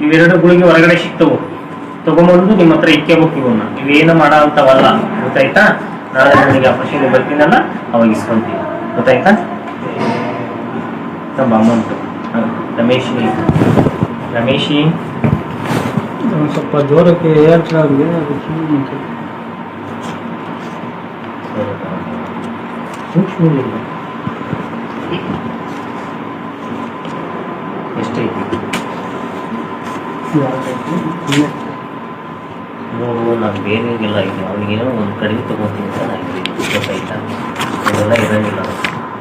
ಇವೆರಡು ಗುಳಿಗೆ ಹೊರಗಡೆ ಸಿಗ್ತವು ತಗೊಂಬಂದು ನಿಮ್ಮ ಹತ್ರ ಇಕ್ಕೋಬೇಕು ಇವನ್ನ. ಇವೇನು ಮಾಡೋ ಅಂತವಲ್ಲ ಗೊತ್ತಾಯ್ತಾ? ನಾಳೆ ನನಗೆ ಆಪರೇಷನ್ ಬರ್ತೀನಲ್ಲ ಅವಾಗ ಇಸ್ಕೊಂತೀವಿ. ಗೊತ್ತಾಯ್ತಾ? ತುಂಬ ಅಮೌಂಟು. ರಮೇಶಿ ರಮೇಶಿ ಸ್ವಲ್ಪ ಜೋರಕ್ಕೆ ಏರ್ಟ್ರ್ ಸೂಕ್ಷ್ಮ ನೋಡು ನಾನು ಇಲ್ಲ ಈಗ ಅವ್ನಿಗೇನೋ ಒಂದು ಕಡಿಮೆ ತೊಗೊತೀನಿ ಅಂತ ನಾನು ಹೇಳಿದ್ದೀನಿ. ಗೊತ್ತಾಯ್ತಾ? ಅದೆಲ್ಲ ಇರೋಂಗಿಲ್ಲ.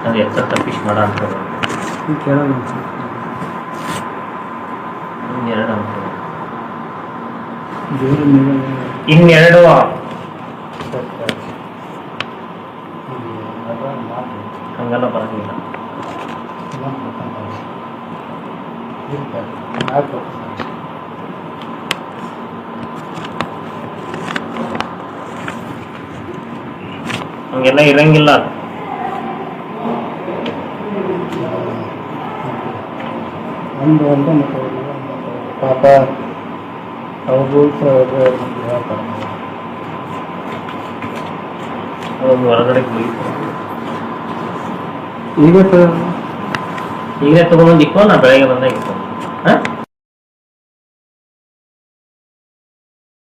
ನಾನು ಎತ್ತ ತಪ್ಪಿಸಿ ಮಾಡೋ ಅಂತ ಕೇಳೋಣ. ಇನ್ನೆರಡು ಅಂತ ಇನ್ನೆರಡು ಹಂಗೆಲ್ಲ ಬರಂಗಿಲ್ಲ. ಹಂಗೆಲ್ಲ ಇರಂಗಿಲ್ಲ ಒಂದು ಒಂದು ಮತ್ತು ಪಾಪ ಅವ್ರು ಹೇಳ್ತಾರೆ ಒಂದು ಹೊರಗಡೆ ಈಗ ಈಗ ಇಕ್ಕೋ ನಾ ಬೆಳಗ್ಗೆ ಬಂದಾಗ ಇಕ್ಕೊಂಡು